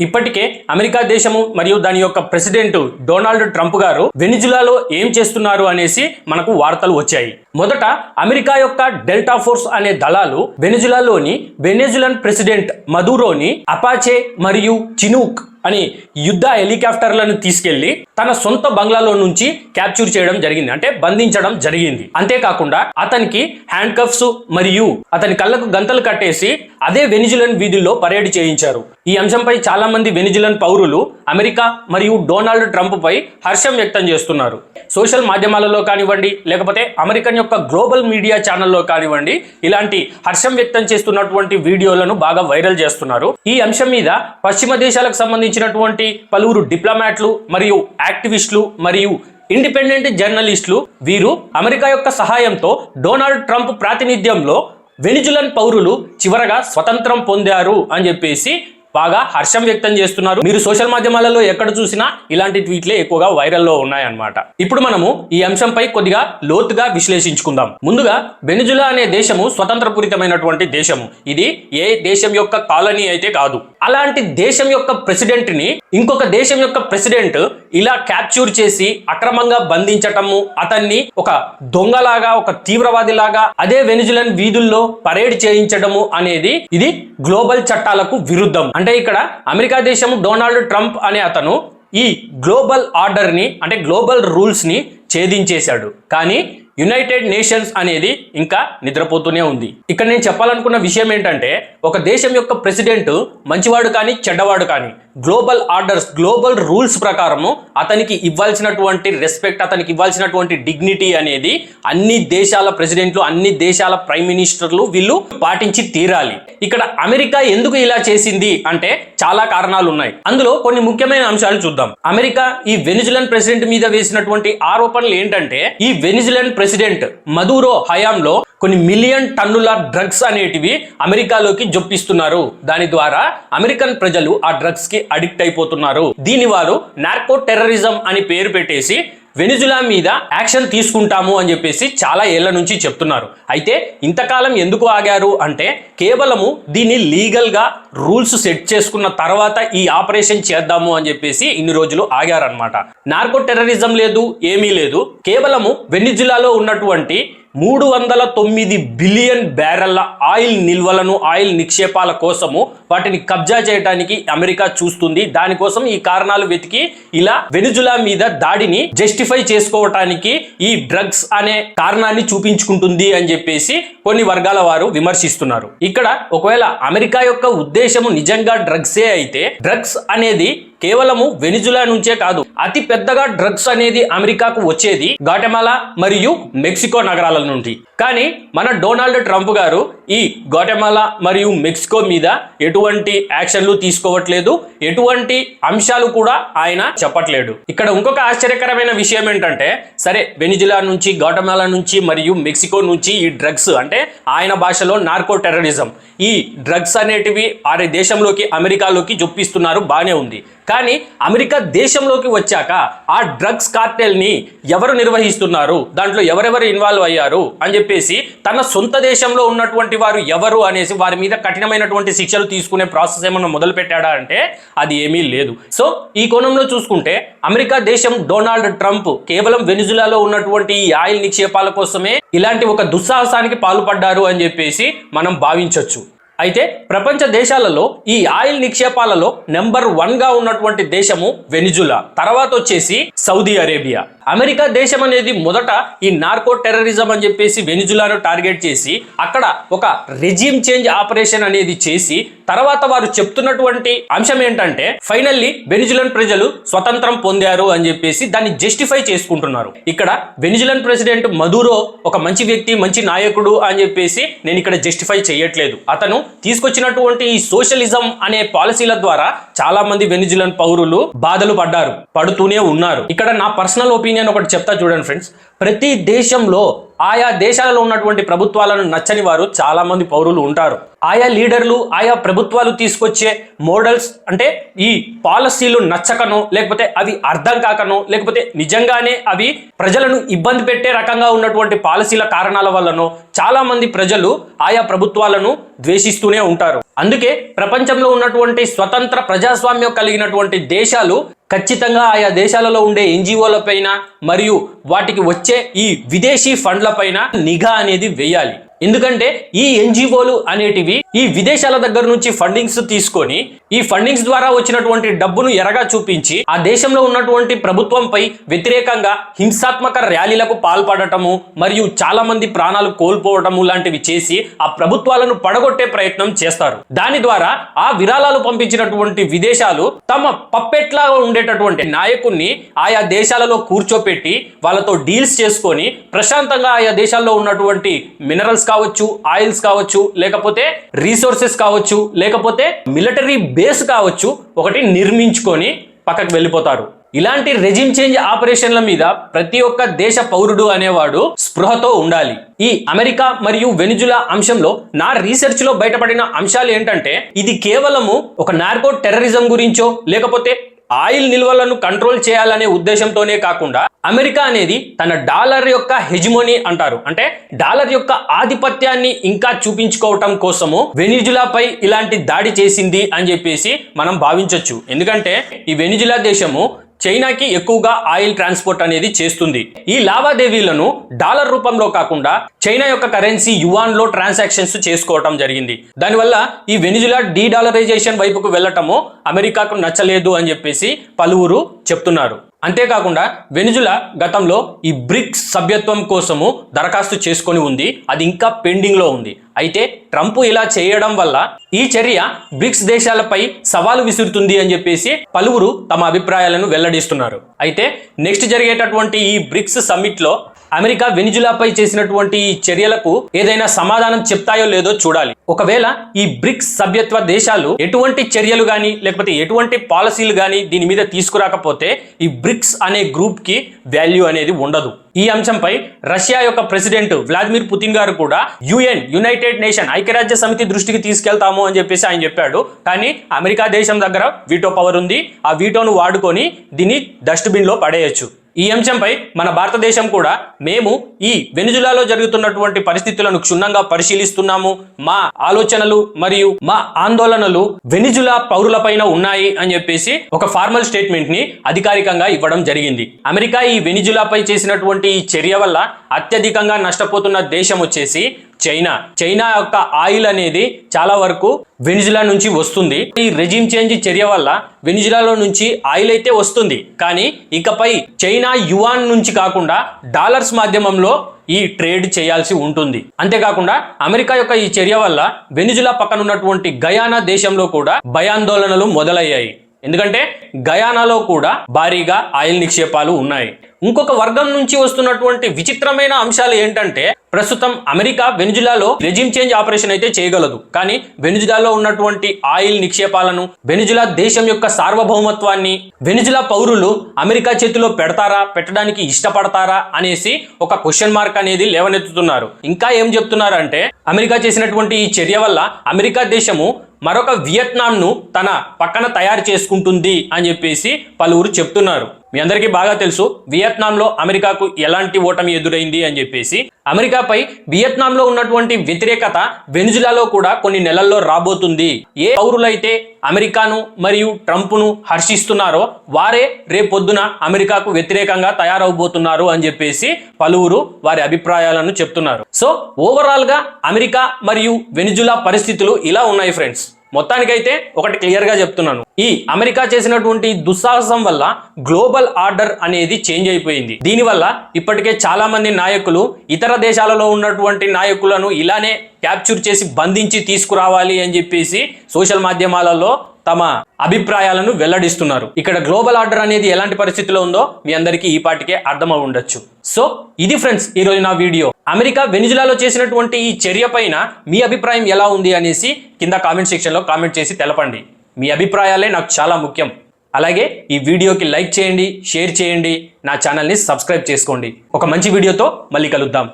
ఇప్పటికే అమెరికా దేశము మరియు దాని యొక్క ప్రెసిడెంట్ డొనాల్డ్ ట్రంప్ గారు వెనిజులాలో ఏం చేస్తున్నారు అనేసి మనకు వార్తలు వచ్చాయి. మొదట అమెరికా యొక్క డెల్టా ఫోర్స్ అనే దళాలు వెనిజులాలోని వెనిజులన్ ప్రెసిడెంట్ మధురోని అపాచే మరియు చినూక్ అని యుద్ధ హెలికాప్టర్లను తీసుకెళ్ళి తన సొంత బంగ్లాలో నుంచి క్యాప్చూర్ చేయడం జరిగింది. అంటే బంధించడం జరిగింది. అంతేకాకుండా అతనికి హ్యాండ్ కఫ్స్ మరియు అతని కళ్ళకు గంతలు కట్టేసి అదే వెనిజులన్ వీధుల్లో పరేడ్ చేయించారు. ఈ అంశంపై చాలా మంది వెనిజులన్ పౌరులు అమెరికా మరియు డొనాల్డ్ ట్రంప్ పై హర్షం వ్యక్తం చేస్తున్నారు. సోషల్ మాధ్యమాలలో కానివ్వండి లేకపోతే అమెరికన్ యొక్క గ్లోబల్ మీడియా ఛానల్లో కానివ్వండి ఇలాంటి హర్షం వ్యక్తం చేస్తున్నటువంటి వీడియోలను బాగా వైరల్ చేస్తున్నారు. ఈ అంశం మీద పశ్చిమ దేశాలకు సంబంధించి సంబంధించినటువంటి పలువురు డిప్లొమాట్లు మరియు యాక్టివిస్టులు మరియు ఇండిపెండెంట్ జర్నలిస్టులు వీరు అమెరికా యొక్క సహాయంతో డొనాల్డ్ ట్రంప్ ప్రాతినిధ్యంలో వెనిజులన్ పౌరులు చివరగా స్వతంత్రం పొందారు అని చెప్పేసి బాగా హర్షం వ్యక్తం చేస్తున్నారు. మీరు సోషల్ మాధ్యమాలలో ఎక్కడ చూసినా ఇలాంటి ట్వీట్లే ఎక్కువగా వైరల్లో ఉన్నాయన్నమాట. ఇప్పుడు మనము ఈ అంశంపై కొద్దిగా లోతుగా విశ్లేషించుకుందాం. ముందుగా వెనిజులా అనే దేశము స్వతంత్రపూరితమైనటువంటి దేశము. ఇది ఏ దేశం యొక్క కాలనీ అయితే కాదు. అలాంటి దేశం యొక్క ప్రెసిడెంట్ని ఇంకొక దేశం యొక్క ప్రెసిడెంట్ ఇలా క్యాప్చూర్ చేసి అక్రమంగా బంధించటము అతన్ని ఒక దొంగలాగా ఒక తీవ్రవాదిలాగా అదే వెనిజులన్ వీధుల్లో పరేడ్ చేయించడము అనేది ఇది గ్లోబల్ చట్టాలకు విరుద్ధం. అంటే ఇక్కడ అమెరికా దేశం డొనాల్డ్ ట్రంప్ అనే అతను ఈ గ్లోబల్ ఆర్డర్ని అంటే గ్లోబల్ రూల్స్ని ఛేదించేశాడు. కానీ యునైటెడ్ నేషన్స్ అనేది ఇంకా నిద్రపోతూనే ఉంది. ఇక్కడ నేను చెప్పాలనుకున్న విషయం ఏంటంటే ఒక దేశం యొక్క ప్రెసిడెంట్ మంచివాడు కానీ చెడ్డవాడు కానీ గ్లోబల్ ఆర్డర్స్ గ్లోబల్ రూల్స్ ప్రకారము అతనికి ఇవ్వాల్సినటువంటి రెస్పెక్ట్ అతనికి ఇవ్వాల్సినటువంటి డిగ్నిటీ అనేది అన్ని దేశాల ప్రెసిడెంట్లు అన్ని దేశాల ప్రైమ్ మినిస్టర్లు వీళ్ళు పాటించి తీరాలి. ఇక్కడ అమెరికా ఎందుకు ఇలా చేసింది అంటే చాలా కారణాలు ఉన్నాయి. అందులో కొన్ని ముఖ్యమైన అంశాలు చూద్దాం. అమెరికా ఈ వెనిజులన్ ప్రెసిడెంట్ మీద వేసినటువంటి ఆరోపణలు ఏంటంటే ఈ వెనిజులన్ ప్రెసిడెంట్ మధురో హయాంలో కొన్ని మిలియన్ టన్నుల డ్రగ్స్ అనేటివి అమెరికాలోకి జొప్పిస్తున్నారు. దాని ద్వారా అమెరికన్ ప్రజలు ఆ డ్రగ్స్కి అడిక్ట్ అయిపోతున్నారు. దీని వారు నార్కో టెర్రరిజం అని పేరు పెట్టేసి వెనిజులా మీద యాక్షన్ తీసుకుంటాము అని చెప్పేసి చాలా ఏళ్ళ నుంచి చెప్తున్నారు. అయితే ఇంతకాలం ఎందుకు ఆగారు అంటే కేవలము దీన్ని లీగల్గా రూల్స్ సెట్ చేసుకున్న తర్వాత ఈ ఆపరేషన్ చేద్దాము అని చెప్పేసి ఇన్ని రోజులు ఆగారనమాట నార్కో టెర్రరిజం లేదు ఏమీ లేదు. కేవలము వెనిజులాలో ఉన్నటువంటి మూడు వందల తొమ్మిది బిలియన్ బ్యారెల్ల ఆయిల్ నిల్వలను ఆయిల్ నిక్షేపాల కోసము వాటిని కబ్జా చేయడానికి అమెరికా చూస్తుంది. దానికోసం ఈ కారణాలు వెతికి ఇలా వెనుజులా మీద దాడిని జస్టిఫై చేసుకోవటానికి ఈ డ్రగ్స్ అనే కారణాన్ని చూపించుకుంటుంది అని చెప్పేసి కొన్ని వర్గాల వారు విమర్శిస్తున్నారు. ఇక్కడ ఒకవేళ అమెరికా యొక్క ఉద్దేశము నిజంగా డ్రగ్సే అయితే డ్రగ్స్ అనేది కేవలము వెనిజులా నుంచే కాదు అతి పెద్దగా డ్రగ్స్ అనేది అమెరికాకు వచ్చేది గాటెమాలా మరియు మెక్సికో నగరాల నుండి. కానీ మన డొనాల్డ్ ట్రంప్ గారు ఈ గాటెమాలా మరియు మెక్సికో మీద ఎటువంటి యాక్షన్లు తీసుకోవట్లేదు ఎటువంటి అంశాలు కూడా ఆయన చెప్పట్లేడు ఇక్కడ ఇంకొక ఆశ్చర్యకరమైన విషయం ఏంటంటే సరే వెనిజులా నుంచి గాటమాలా నుంచి మరియు మెక్సికో నుంచి ఈ డ్రగ్స్ అంటే ఆయన భాషలో నార్కో టెర్రరిజం. ఈ డ్రగ్స్ అనేటివి వారి దేశంలోకి అమెరికాలోకి చొప్పిస్తున్నారు బాగానే ఉంది. కానీ అమెరికా దేశంలోకి వచ్చాక ఆ డ్రగ్స్ కార్టెల్ని ఎవరు నిర్వహిస్తున్నారు? దాంట్లో ఎవరెవరు ఇన్వాల్వ్ అయ్యారు? అని చెప్పేసి తన సొంత దేశంలో ఉన్నటువంటి వారు ఎవరు అనేసి వారి మీద కఠినమైనటువంటి శిక్షలు తీసుకునే ప్రాసెస్ ఏమన్నా మొదలు పెట్టాడా అంటే అది ఏమీ లేదు. సో ఈ కోణంలో చూసుకుంటే అమెరికా దేశం డొనాల్డ్ ట్రంప్ కేవలం వెనిజులాలో ఉన్నటువంటి ఈ ఆయిల్ నిక్షేపాల కోసమే ఇలాంటి ఒక దుస్సాహసానికి పాల్పడ్డారు అని చెప్పేసి మనం భావించవచ్చు అయితే ప్రపంచ దేశాలలో ఈ ఆయిల్ నిక్షేపాలలో నెంబర్ వన్గా ఉన్నటువంటి దేశము వెనిజులా. తర్వాత వచ్చేసి సౌదీ అరేబియా. అమెరికా దేశం అనేది మొదట ఈ నార్కో టెర్రరిజం అని చెప్పేసి వెనిజులాను టార్గెట్ చేసి అక్కడ ఒక రెజ్యూమ్ చేంజ్ ఆపరేషన్ అనేది చేసి తర్వాత వారు చెప్తున్నటువంటి అంశం ఏంటంటే ఫైనల్లీ వెనిజులన్ ప్రజలు స్వతంత్రం పొందారు అని చెప్పేసి దాన్ని జస్టిఫై చేసుకుంటున్నారు. ఇక్కడ వెనిజులన్ ప్రెసిడెంట్ మధురో ఒక మంచి వ్యక్తి మంచి నాయకుడు అని చెప్పేసి నేను ఇక్కడ జస్టిఫై చేయట్లేదు. అతను తీసుకొచ్చినటువంటి ఈ సోషలిజం అనే పాలసీల ద్వారా చాలా మంది వెనిజులన్ పౌరులు బాధలు పడ్డారు పడుతూనే ఉన్నారు. ఇక్కడ నా పర్సనల్ ఒపీనియన్ నేను ఒకటి చెప్తా చూడండి ఫ్రెండ్స్. ప్రతి దేశంలో ఆయా దేశాలలో ఉన్నటువంటి ప్రభుత్వాలను నచ్చని వారు చాలా మంది పౌరులు ఉంటారు. ఆయా లీడర్లు ఆయా ప్రభుత్వాలు తీసుకొచ్చే మోడల్స్ అంటే ఈ పాలసీలు నచ్చకనో లేకపోతే అవి అర్థం కాకనో లేకపోతే నిజంగానే అవి ప్రజలను ఇబ్బంది పెట్టే రకంగా ఉన్నటువంటి పాలసీల కారణాల వల్లనో చాలామంది ప్రజలు ఆయా ప్రభుత్వాలను ద్వేషిస్తూనే ఉంటారు. అందుకే ప్రపంచంలో ఉన్నటువంటి స్వతంత్ర ప్రజాస్వామ్యం కలిగినటువంటి దేశాలు ఖచ్చితంగా ఆయా దేశాలలో ఉండే ఎన్జిఓలపైన మరియు వాటికి వచ్చే ఈ విదేశీ ఫండ్లపైన నిఘా అనేది వేయాలి. ఎందుకంటే ఈ ఎన్జిఓలు అనేటివి ఈ విదేశాల దగ్గర నుంచి ఫండింగ్స్ తీసుకొని ఈ ఫండింగ్స్ ద్వారా వచ్చినటువంటి డబ్బును ఎరగా చూపించి ఆ దేశంలో ఉన్నటువంటి ప్రభుత్వంపై వ్యతిరేకంగా హింసాత్మక ర్యాలీలకు పాల్పడటము మరియు చాలా మంది ప్రాణాలు కోల్పోవటము లాంటివి చేసి ఆ ప్రభుత్వాలను పడగొట్టే ప్రయత్నం చేస్తారు. దాని ద్వారా ఆ విరాళాలు పంపించినటువంటి విదేశాలు తమ పప్పెట్లా ఉండేటటువంటి నాయకుణ్ణి ఆయా దేశాలలో కూర్చోపెట్టి వాళ్ళతో డీల్స్ చేసుకొని ప్రశాంతంగా ఆయా దేశాల్లో ఉన్నటువంటి మినరల్స్ కావచ్చు ఆయిల్స్ కావచ్చు లేకపోతే రీసోర్సెస్ కావచ్చు లేకపోతే మిలిటరీ బేస్ కావచ్చు ఒకటి నిర్మించుకొని పక్కకు వెళ్ళిపోతారు. ఇలాంటి రెజిమ్ చేంజ్ ఆపరేషన్ల మీద ప్రతి ఒక్క దేశ పౌరుడు అనేవాడు స్పృహతో ఉండాలి. ఈ అమెరికా మరియు వెనుజులా అంశంలో నా రీసెర్చ్లో బయటపడిన అంశాలు ఏంటంటే ఇది కేవలము ఒక నార్కో టెర్రరిజం గురించో లేకపోతే ఆయిల్ నిల్వలను కంట్రోల్ చేయాలనే ఉద్దేశంతోనే కాకుండా అమెరికా అనేది తన డాలర్ యొక్క హెజిమోని అంటారు. అంటే డాలర్ యొక్క ఆధిపత్యాన్ని ఇంకా చూపించుకోవటం కోసము వెనిజులాపై ఇలాంటి దాడి చేసింది అని చెప్పేసి మనం భావించవచ్చు ఎందుకంటే ఈ వెనిజులా దేశము చైనాకి ఎక్కువగా ఆయిల్ ట్రాన్స్పోర్ట్ అనేది చేస్తుంది. ఈ లావాదేవీలను డాలర్ రూపంలో కాకుండా చైనా యొక్క కరెన్సీ యువాన్లో ట్రాన్సాక్షన్స్ చేసుకోవటం జరిగింది. దానివల్ల ఈ వెనిజులా డీ డాలరైజేషన్ వైపుకు వెళ్ళటము అమెరికాకు నచ్చలేదు అని చెప్పేసి పలువురు చెప్తున్నారు. అంతేకాకుండా వెనుజుల గతంలో ఈ బ్రిక్స్ సభ్యత్వం కోసము దరఖాస్తు చేసుకొని ఉంది. అది ఇంకా పెండింగ్లో ఉంది. అయితే ట్రంప్ ఇలా చేయడం వల్ల ఈ చర్య బ్రిక్స్ దేశాలపై సవాలు విసురుతుంది అని చెప్పేసి పలువురు తమ అభిప్రాయాలను వెల్లడిస్తున్నారు. అయితే నెక్స్ట్ జరిగేటటువంటి ఈ బ్రిక్స్ సమ్మిట్లో అమెరికా వెనిజులాపై చేసినటువంటి ఈ చర్యలకు ఏదైనా సమాధానం చెప్తాయో లేదో చూడాలి. ఒకవేళ ఈ బ్రిక్స్ సభ్యత్వ దేశాలు ఎటువంటి చర్యలు కానీ లేకపోతే ఎటువంటి పాలసీలు కానీ దీని మీద తీసుకురాకపోతే ఈ బ్రిక్స్ అనే గ్రూప్కి వాల్యూ అనేది ఉండదు. ఈ అంశంపై రష్యా యొక్క ప్రెసిడెంట్ వ్లాదిమిర్ పుతిన్ గారు కూడా యుఎన్ యునైటెడ్ నేషన్ ఐక్యరాజ్య సమితి దృష్టికి తీసుకెళ్తాము అని చెప్పేసి ఆయన చెప్పాడు. కానీ అమెరికా దేశం దగ్గర వీటో పవర్ ఉంది. ఆ వీటోను వాడుకొని దీన్ని డస్ట్బిన్లో పడేయచ్చు. ఈ అంశంపై మన భారతదేశం కూడా మేము ఈ వెనుజులాలో జరుగుతున్నటువంటి పరిస్థితులను క్షుణ్ణంగా పరిశీలిస్తున్నాము. మా ఆలోచనలు మరియు మా ఆందోళనలు వెనిజులా పౌరులపైన ఉన్నాయి అని చెప్పేసి ఒక ఫార్మల్ స్టేట్మెంట్ని అధికారికంగా ఇవ్వడం జరిగింది. అమెరికా ఈ వెనిజులాపై చేసినటువంటి ఈ చర్య వల్ల అత్యధికంగా నష్టపోతున్న దేశం వచ్చేసి చైనా. చైనా యొక్క ఆయిల్ అనేది చాలా వరకు వెనిజులా నుంచి వస్తుంది. ఈ రెజిమ్ చేంజ్ చర్య వల్ల వెనిజులాలో నుంచి ఆయిల్ అయితే వస్తుంది. కానీ ఇకపై చైనా యువాన్ నుంచి కాకుండా డాలర్స్ మాధ్యమంలో ఈ ట్రేడ్ చేయాల్సి ఉంటుంది. అంతేకాకుండా అమెరికా యొక్క ఈ చర్య వల్ల వెనిజులా పక్కన ఉన్నటువంటి గయానా దేశంలో కూడా భయాందోళనలు మొదలయ్యాయి. ఎందుకంటే గయానాలో కూడా భారీగా ఆయిల్ నిక్షేపాలు ఉన్నాయి. ఇంకొక వర్గం నుంచి వస్తున్నటువంటి విచిత్రమైన అంశాలు ఏంటంటే ప్రస్తుతం అమెరికా వెనుజులాలో రెజిమ్ చేంజ్ ఆపరేషన్ అయితే చేయగలదు. కానీ వెనుజులాలో ఉన్నటువంటి ఆయిల్ నిక్షేపాలను వెనుజులా దేశం యొక్క సార్వభౌమత్వాన్ని వెనుజులా పౌరులు అమెరికా చేతిలో పెడతారా పెట్టడానికి ఇష్టపడతారా అనేసి ఒక క్వశ్చన్ మార్క్ అనేది లేవనెత్తుతున్నారు. ఇంకా ఏం చెప్తున్నారంటే అమెరికా చేసినటువంటి ఈ చర్య వల్ల అమెరికా దేశము మరొక వియత్నాంను తన పక్కన తయారు చేసుకుంటుంది అని చెప్పేసి పలువురు చెప్తున్నారు. మీ అందరికీ బాగా తెలుసు వియత్నాంలో అమెరికాకు ఎలాంటి ఓటమి ఎదురైంది అని చెప్పేసి. అమెరికాపై వియత్నాంలో ఉన్నటువంటి వ్యతిరేకత వెనుజులాలో కూడా కొన్ని నెలల్లో రాబోతుంది. ఏ పౌరులైతే అమెరికాను మరియు ట్రంప్ను హర్షిస్తున్నారో వారే రేపొద్దున అమెరికాకు వ్యతిరేకంగా తయారవబోతున్నారు అని చెప్పేసి పలువురు వారి అభిప్రాయాలను చెప్తున్నారు. సో ఓవరాల్గా అమెరికా మరియు వెనుజులా పరిస్థితులు ఇలా ఉన్నాయి ఫ్రెండ్స్ మొత్తానికైతే ఒకటి క్లియర్గా చెప్తున్నాను. ఈ అమెరికా చేసినటువంటి దుస్సాహసం వల్ల గ్లోబల్ ఆర్డర్ అనేది చేంజ్ అయిపోయింది. దీనివల్ల ఇప్పటికే చాలా మంది నాయకులు ఇతర దేశాలలో ఉన్నటువంటి నాయకులను ఇలానే క్యాప్చర్ చేసి బంధించి తీసుకురావాలి అని చెప్పేసి సోషల్ మాధ్యమాలలో తమ అభిప్రాయాలను వెల్లడిస్తున్నారు. ఇక్కడ గ్లోబల్ ఆర్డర్ అనేది ఎలాంటి పరిస్థితిలో ఉందో మీ అందరికీ ఈ పాటికే అర్థమై ఉండొచ్చు. సో ఇది ఫ్రెండ్స్ ఈరోజు నా వీడియో. అమెరికా వెనిజులాలో చేసినటువంటి ఈ చర్య పైన మీ అభిప్రాయం ఎలా ఉంది అనేసి కింద కామెంట్ సెక్షన్లో కామెంట్ చేసి తెలపండి. మీ అభిప్రాయాలే నాకు చాలా ముఖ్యం. అలాగే ఈ వీడియోకి లైక్ చేయండి షేర్ చేయండి నా ఛానల్ని సబ్స్క్రైబ్ చేసుకోండి. ఒక మంచి వీడియోతో మళ్ళీ కలుద్దాం.